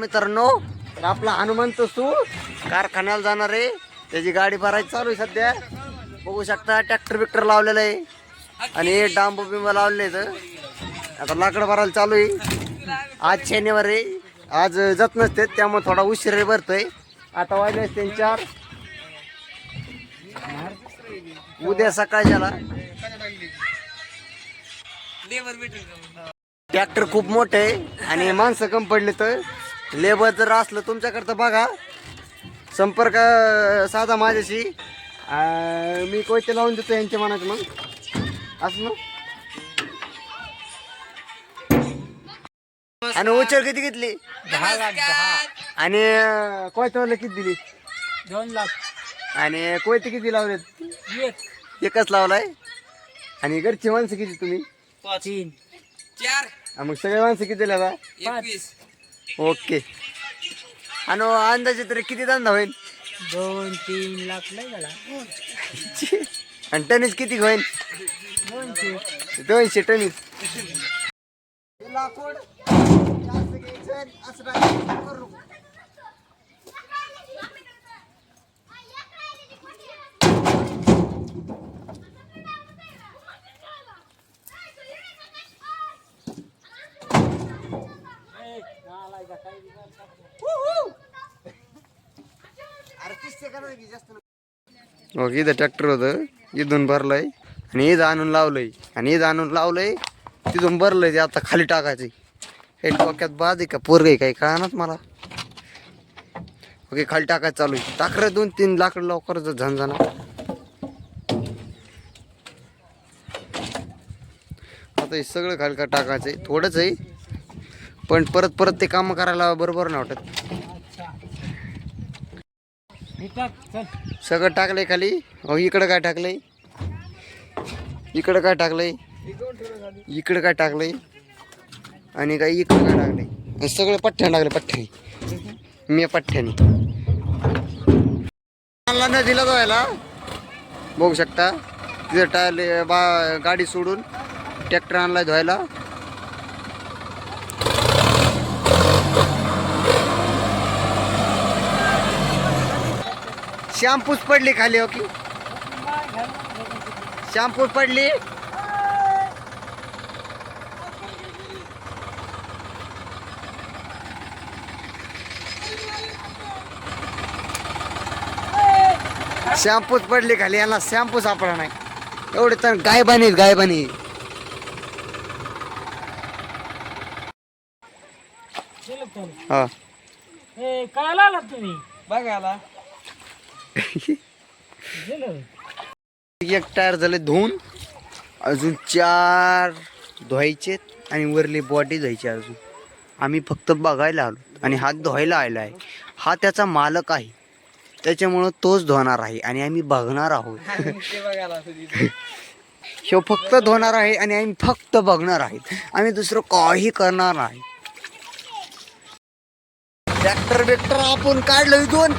मित्रांनो तर आपला हनुमंत सू कारखान्याला जाणार आहे. त्याची गाडी भरायची चालू आहे सध्या. बघू शकता ट्रॅक्टर बिक्टर लावलेलं आहे. आणि डांबू बिंब लावले आता लाकडं भरायला चालू आहे. आज शनिवार आहे. आज जात नसते त्यामुळे थोडा उशीर भरतोय. आता वाजले तीन चार. उद्या सकाळच्याला ट्रॅक्टर खूप मोठे आहे आणि माणसं कम पडले तर लेबर जर असलं तुमच्याकडं बघा. संपर्क साधा माझ्याशी. मी कोयते लावून देतो यांच्या मनात मग. असं ना? आणि उचल किती घेतली? दहा लाख दहा. आणि अं, कोयत्यावाला किती दिली? दोन लाख. आणि कोयते किती लावलेत? एक. एकच लावलाय. आणि घरची माणसं किती तुम्ही? तीन. चार. हा, मग सगळे माणसं किती एकवीस. ओके. आणि अंदाजे तरी किती धंदा होईल? दोन तीन लाख नाही झाला. आणि टनीज किती होईल? दोनशे दोनशे. टनीज लाकूड जास्त घ्यायचं असं नाही करू. ओके हो, इथं ट्रॅक्टर होतं. इथून भरलंय. आणि इथं आणून लावलंय. आणि इथं आणून लावलंय तिथून भरलंय ते आता खाली टाकायचंय हे डोक्यात बाद आहे का? पोरग आहे काही कळणार मला. ओके खाली टाकायचं चालू आहे. टाकर दोन तीन लाकड लवकर झणझणा आता हे सगळं खाली का टाकायचंय. थोडंच आहे. पण परत परत ते काम करायला बरोबर नाही वाटत. सगळं टाकलंय खाली. अहो इकडं काय टाकलंय? इकडं काय टाकलंय? इकडं काय टाकलंय? आणि काय इकडं काय टाकलंय? सगळं पठ्ठ्याने टाकलं पठ्ठ्याने. मी पठ्ठ्याने. आणला नदीला जायला. बघू शकता. तिथं टायले बा गाडी सोडून ट्रॅक्टर आणलाय धुवायला. शॅम्पूच पडली खाली हो की. शॅम्पू पडली. शॅम्पूच पडली खाली यांना शॅम्पू सापडा नाही. एवढे तर गायबानी गायबानी. हा. हे काय आला तुम्ही? बघायला एक टायर झाले धुवून अजून चार धुवायचे आणि वरली बॉडी धुवायची अजून. आम्ही फक्त बघायला आलो आणि हात धुवायला आला आहे. हा त्याचा मालक आहे. त्याच्यामुळं तोच धुवणार आहे आणि आम्ही बघणार आहोत. ह्यो फक्त धुवणार आहे आणि आम्ही फक्त बघणार आहेत आम्ही दुसरं काही करणार नाही. ट्रॅक्टर बिक्टर आपण काढलं इथून.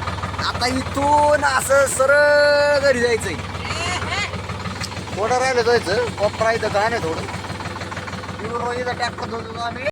आता इथून असं सरळ घरी जायचंय. थोडं राहिलं जायचं? कोपरा इथं गाणं थोडं. ट्रॅक्टर धुतो आम्ही.